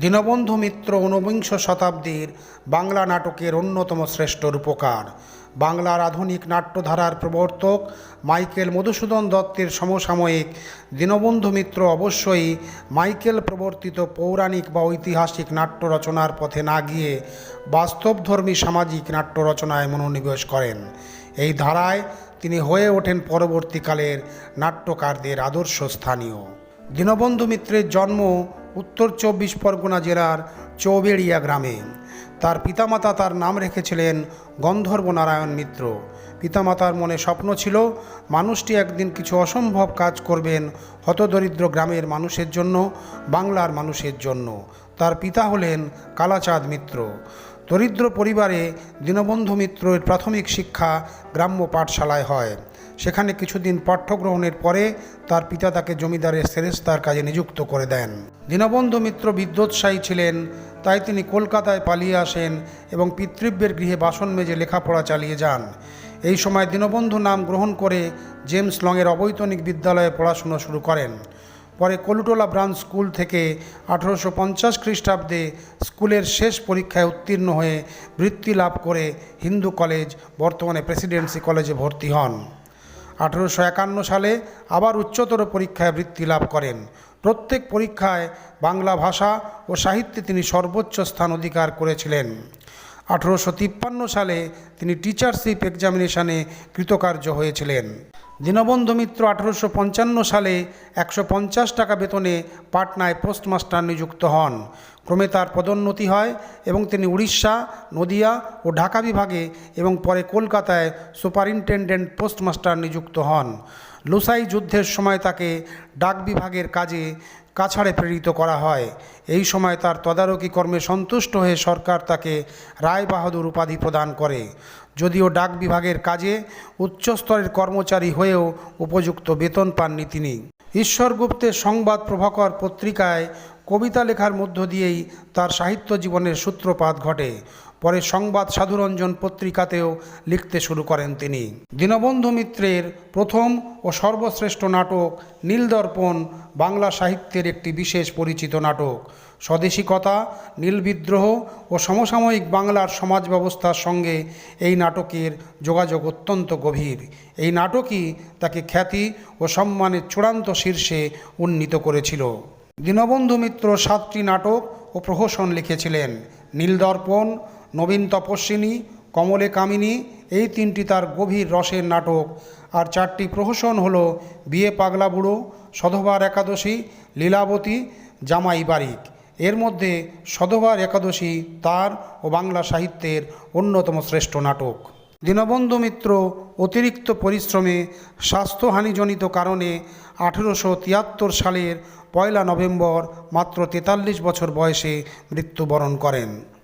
দীনবন্ধু মিত্র ঊনবিংশ শতাব্দীর বাংলা নাটকের অন্যতম শ্রেষ্ঠ রূপকার। বাংলার আধুনিক নাট্যধারার প্রবর্তক মাইকেল মধুসূদন দত্তের সমসাময়িক দীনবন্ধু মিত্র অবশ্যই মাইকেল প্রবর্তিত পৌরাণিক বা ঐতিহাসিক নাট্য রচনার পথে না গিয়ে বাস্তবধর্মী সামাজিক নাট্য রচনায় মনোনিবেশ করেন। এই ধারায় তিনি হয়ে ওঠেন পরবর্তীকালের নাট্যকারদের আদর্শ স্থানীয়। দীনবন্ধু মিত্রের জন্ম উত্তর চব্বিশ পরগনা জেলার চৌবেড়িয়া গ্রামে। তার পিতামাতা তার নাম রেখেছিলেন গন্ধর্ব নারায়ণ মিত্র। পিতামাতার মনে স্বপ্ন ছিল, মানুষটি একদিন কিছু অসম্ভব কাজ করবেন হতদরিদ্র গ্রামের মানুষের জন্য, বাংলার মানুষের জন্য। তার পিতা হলেন কালাচাঁদ মিত্র। দরিদ্র পরিবারে দীনবন্ধু মিত্রের প্রাথমিক শিক্ষা গ্রাম্য পাঠশালায় হয়। সেখানে কিছুদিন পাঠ্যগ্রহণের পরে তার পিতা তাকে জমিদারের সেরেস্তার কাজে নিযুক্ত করে দেন। দীনবন্ধু মিত্র বিদ্যোৎসাহী ছিলেন, তাই তিনি কলকাতায় পালিয়ে আসেন এবং পিতৃব্যের গৃহে বাসন মেজে লেখাপড়া চালিয়ে যান। এই সময় দীনবন্ধু নাম গ্রহণ করে জেমস লংয়ের অবৈতনিক বিদ্যালয়ে পড়াশুনো শুরু করেন। পরে কলুটোলা ব্রাঞ্চ স্কুল থেকে আঠারোশো পঞ্চাশ খ্রিস্টাব্দে স্কুলের শেষ পরীক্ষায় উত্তীর্ণ হয়ে বৃত্তি লাভ করে হিন্দু কলেজ, বর্তমানে প্রেসিডেন্সি কলেজে ভর্তি হন। আঠারোশো একান্ন সালে আবার উচ্চতর পরীক্ষায় বৃত্তি লাভ করেন। প্রত্যেক পরীক্ষায় বাংলা ভাষা ও সাহিত্যে তিনি সর্বোচ্চ স্থান অধিকার করেছিলেন। আঠেরোশো তিপ্পান্ন সালে তিনি টিচারশিপ এক্সামিনেশনে কৃতকার্য হয়েছিলেন। দীনবন্ধু মিত্র আঠারোশো পঞ্চান্ন সালে একশো পঞ্চাশ টাকা বেতনে পাটনায় পোস্টমাস্টার নিযুক্ত হন। ক্রমে তার পদোন্নতি হয় এবং তিনি উড়িষ্যা, নদিয়া ও ঢাকা বিভাগে এবং পরে কলকাতায় সুপারিনটেন্ডেন্ট পোস্টমাস্টার নিযুক্ত হন। লুসাই যুদ্ধের সময় তাকে ডাক বিভাগের কাজে কাছাড়ে প্রেরিত করা হয়। এই সময় তার তদারকি কর্মে সন্তুষ্ট হয়ে সরকার তাকে রায় বাহাদুর উপাধি প্রদান করে। যদিও ডাক বিভাগের কাজে উচ্চস্তরের কর্মচারী হয়েও উপযুক্ত বেতন পাননি তিনি। ঈশ্বরগুপ্তের সংবাদ প্রভাকর পত্রিকায় কবিতা লেখার মধ্য দিয়েই তার সাহিত্য জীবনের সূত্রপাত ঘটে। পরে সংবাদ সাধুরঞ্জন পত্রিকাতেও লিখতে শুরু করেন তিনি। দীনবন্ধু মিত্রের প্রথম ও সর্বশ্রেষ্ঠ নাটক নীলদর্পণ বাংলা সাহিত্যের একটি বিশেষ পরিচিত নাটক। স্বদেশিকতা নীলবিদ্রোহ ও সমসাময়িক বাংলার সমাজ ব্যবস্থার সঙ্গে এই নাটকের যোগাযোগ অত্যন্ত গভীর। এই নাটকই তাকে খ্যাতি ও সম্মানের চূড়ান্ত শীর্ষে উন্নীত করেছিল। দীনবন্ধু মিত্র সাতটি নাটক ও প্রহসন লিখেছিলেন। নীলদর্পণ নবীন তপস্বিনী, কমলে কামিনী, এই তিনটি তার গভীর রসের নাটক। আর চারটি প্রহসন হল বিয়ে পাগলা বুড়ো, সধবার একাদশী, লীলাবতী, জামাই বারিক। এর মধ্যে সধবার একাদশী তার ও বাংলা সাহিত্যের অন্যতম শ্রেষ্ঠ নাটক। দীনবন্ধু মিত্র অতিরিক্ত পরিশ্রমে স্বাস্থ্যহানিজনিত কারণে আঠেরোশো তিয়াত্তর সালের পয়লা নভেম্বর মাত্র তেতাল্লিশ বছর বয়সে মৃত্যুবরণ করেন।